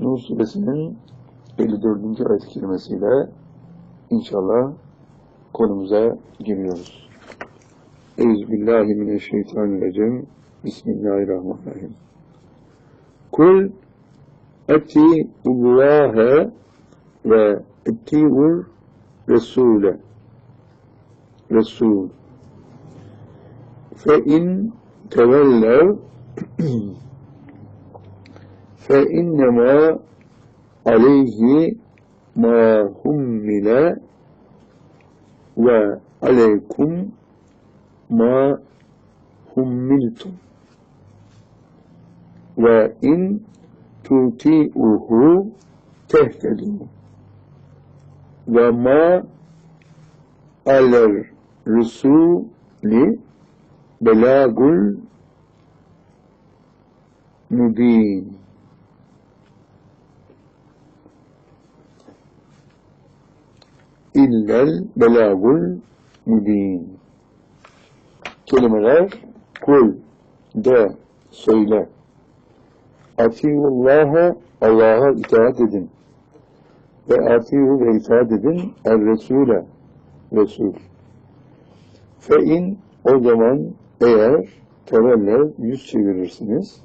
Nur suresinin 54. ayet-i kerimesiyle inşallah konumuza giriyoruz. Euzubillahimineşşeytanirracim. Bismillahirrahmanirrahim. Kul eti Allah'a ve etti'ur Resul'e Resul fe in tevellev fe innema aleyhi ma hummile ve aleykum ma hummiltum ve in tuti'uhu tehtedu ve ma illel belagul mubin kelimeler kul de söyle. Atiullah'a Allah'a itaat edin. Ve atiyu ve itaat edin er Resul'e Resul. Fe in o zaman eğer tevelle yüz çevirirsiniz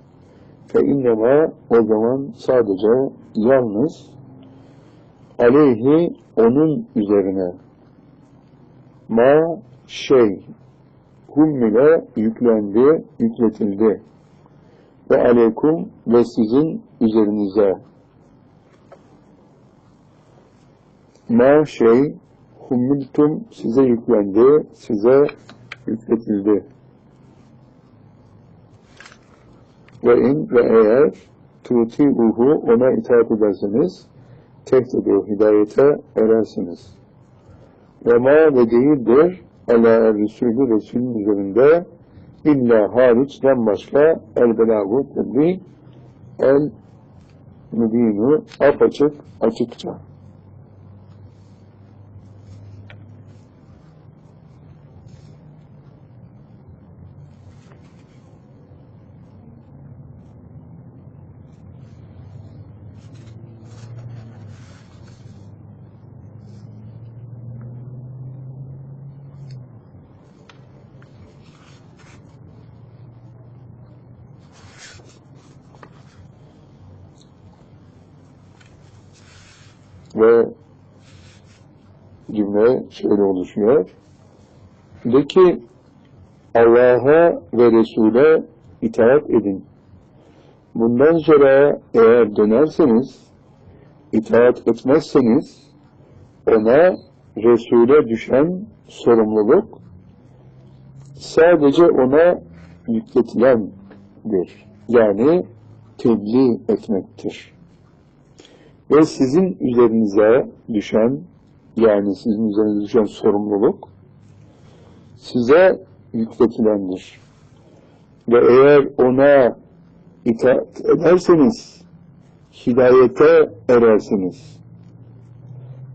fe innema o zaman sadece yalnız aleyhi onun üzerine. Ma şey hummile yüklendi, yükletildi. Ve aleykum ve sizin üzerinize. Ma şey hummiltum size yüklendi, size yükletildi. Ve in ve eğer tuti'uhu ona itaat ederseniz tehtedu hidayete erersiniz. Ve ma ve değildir ala Resulü Resulün üzerinde illa hariçten başka el belagu tebliğ el mübinu apaçık açıkça. Ve cümle şöyle oluşuyor. De ki Allah'a ve Resul'e itaat edin. Bundan sonra eğer dönerseniz, itaat etmezseniz ona Resul'e düşen sorumluluk sadece ona yükletilendir. Yani tebliğ etmektir ve sizin üzerinize düşen yani sizin üzerinize düşen sorumluluk size yükletilendir. Ve eğer ona itaat ederseniz hidayete erersiniz.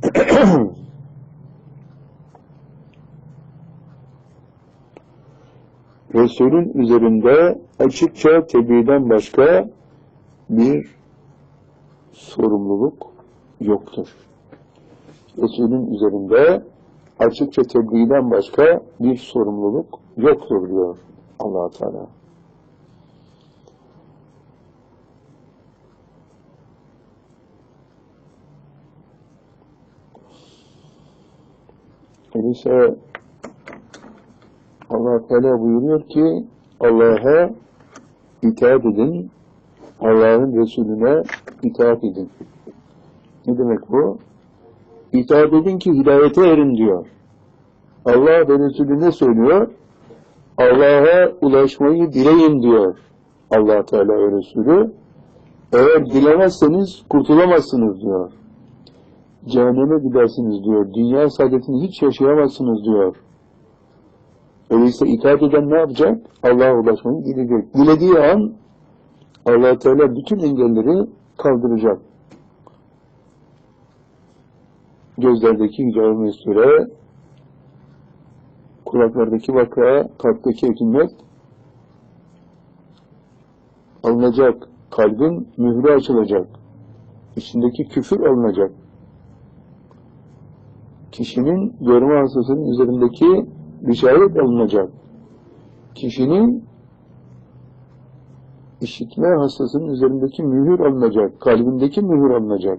Resulün üzerinde açıkça tebliğden başka bir sorumluluk yoktur. Resulün üzerinde açıkça tebliğden başka bir sorumluluk yoktur diyor allah Teala. Öyleyse allah Teala buyuruyor ki Allah'a itaat edin, Allah'ın Resulüne itaat edin. Ne demek bu? İtaat edin ki hidayete erin diyor. Allah ve Resulü ne söylüyor? Allah'a ulaşmayı dileyin diyor allah Teala ve Resulü. Eğer dilemezseniz kurtulamazsınız diyor. Cehenneme gidersiniz diyor. Dünya saadetini hiç yaşayamazsınız diyor. Öyleyse itaat eden ne yapacak? Allah'a ulaşmayı dileyecek. Dilediği an allah Teala bütün engelleri kaldıracak. Gözlerdeki hicab-ı süre, kulaklardaki vaka, kalpteki hekimmet alınacak, kalbin mührü açılacak. içindeki küfür alınacak. Kişinin görme hastasının üzerindeki işaret alınacak. Kişinin işitme hastasının üzerindeki mühür alınacak. Kalbindeki mühür alınacak.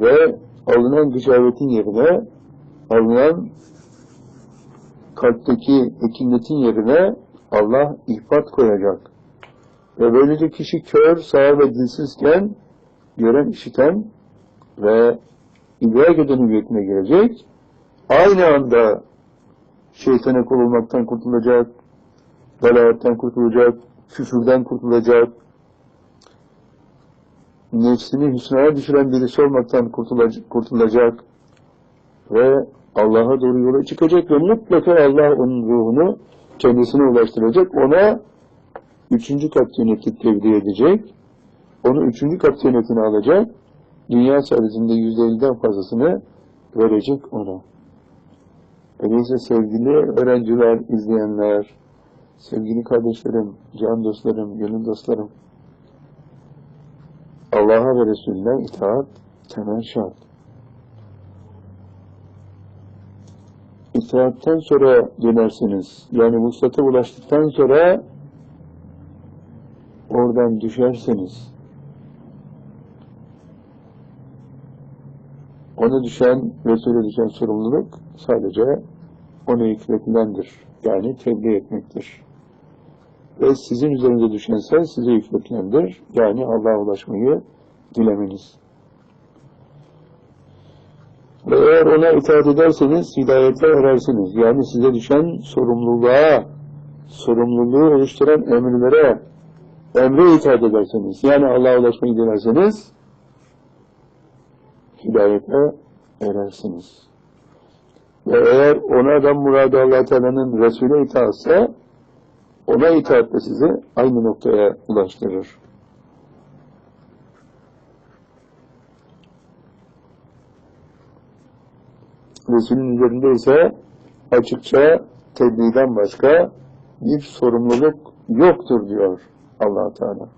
Ve alınan işaretin yerine alınan kalpteki ekinetin yerine Allah ihbat koyacak. Ve böylece kişi kör, sağır ve dilsizken gören, işiten ve idrak eden hüviyetine girecek. Aynı anda şeytana kul olmaktan kurtulacak, dalaletten kurtulacak, küfürden kurtulacak, nefsini hüsnaya düşüren birisi olmaktan kurtulacak, kurtulacak ve Allah'a doğru yola çıkacak ve mutlaka Allah onun ruhunu kendisine ulaştıracak. Ona üçüncü kat yöneti tevdi edecek. Onu üçüncü kat yönetine alacak. Dünya servisinde yüzde elliden fazlasını verecek ona. Öyleyse sevgili öğrenciler, izleyenler, sevgili kardeşlerim, can dostlarım, gönül dostlarım, Allah'a ve Resulüne itaat temel şart. İtaatten sonra dönersiniz. Yani vuslata ulaştıktan sonra oradan düşerseniz ona düşen, Resul'e düşen sorumluluk sadece ona yükletilendir. Yani tebliğ etmektir. Ve sizin üzerinde düşense size yükletilendir. Yani Allah'a ulaşmayı dilemeniz. Ve eğer ona itaat ederseniz hidayete erersiniz. Yani size düşen sorumluluğa, sorumluluğu oluşturan emirlere, emre itaat ederseniz, yani Allah'a ulaşmayı dilerseniz, hidayete erersiniz. Ve eğer ona da muradı allah Teala'nın Resul'e itaatse, ona itaat de sizi aynı noktaya ulaştırır. Resulün üzerinde ise açıkça tebliğden başka bir sorumluluk yoktur diyor allah Teala.